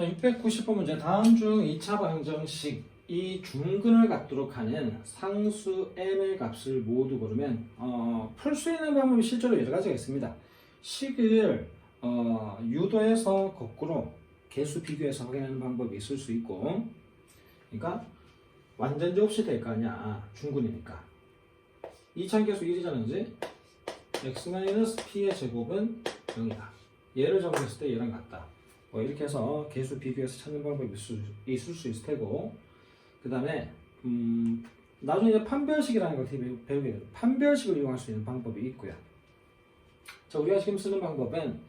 자, 690번 문제. 다음 중 2차 방정식 이 중근을 갖도록 하는 상수 m의 값을 모두 고르면 어, 풀 수 있는 방법이 실제로 여러 가지가 있습니다. 식을 어, 유도해서 거꾸로 개수 비교해서 확인하는 방법이 있을 수 있고 그러니까 완전지 없이 될 거 아니야 중근이니까 2차 계수 1이잖아 그지? x-p의 제곱은 0이다 얘를 적용했을 때 얘랑 같다 뭐 이렇게 해서 개수 비교해서 찾는 방법이 있을, 수 있을 테고 그 다음에 음, 나중에 판별식이라는 걸 배우게 돼요. 판별식을 이용할 수 있는 방법이 있고요. 자 우리가 지금 쓰는 방법은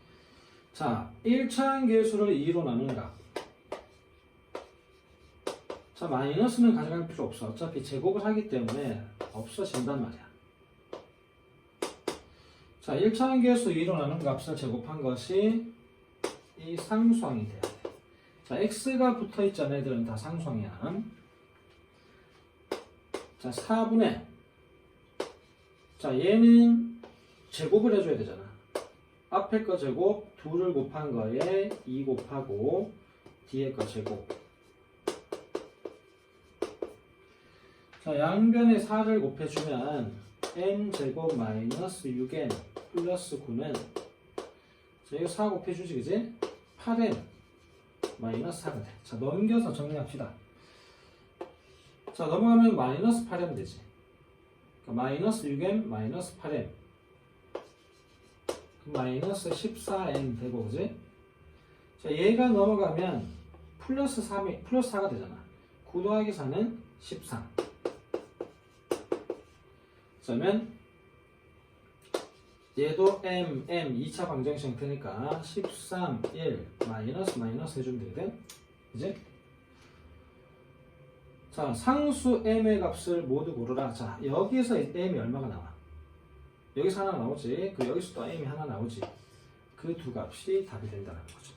자 1차항 계수를 2로 나눈다. 자 마이너스는 가져갈 필요 없어. 어차피 제곱을 하기 때문에 없어진단 말이야. 자 1차항 계수 2로 나눈 값을 제곱한 것이 이 상수항이 돼야 돼. 자, x가 붙어 있잖아. 애들은 다 상수항이야. 자, 4분의 자, 얘는 제곱을 해줘야 되잖아. 앞에 거 제곱, 2를 곱한 거에 2 곱하고 뒤에 거 제곱. 자, 양변에 4를 곱해주면 n 제곱 마이너스 6n 플러스 9는 자, 이거 4 곱해주지, 그지? 8n 마이너스 4가 돼. 자, 넘겨서 정리합시다. 자, 넘어가면 마이너스 8m 되지. 그러니까 마이너스 6m 마이너스 8m. 그럼 마이너스 14n 되고, 그지? 자, 얘가 넘어가면 플러스 3이, 플러스 4가 되잖아. 9 더하기 4는 13. 그러면 얘도 m, m 2차 방정식 형태니까 13, 1 마이너스 마이너스 해주면 되거든? 이제 자 상수 m의 값을 모두 고르라. 자 여기에서 m이 얼마가 나와? 여기서 하나 나오지? 그 여기서 또 m이 하나 나오지? 그 두 값이 답이 된다는 거죠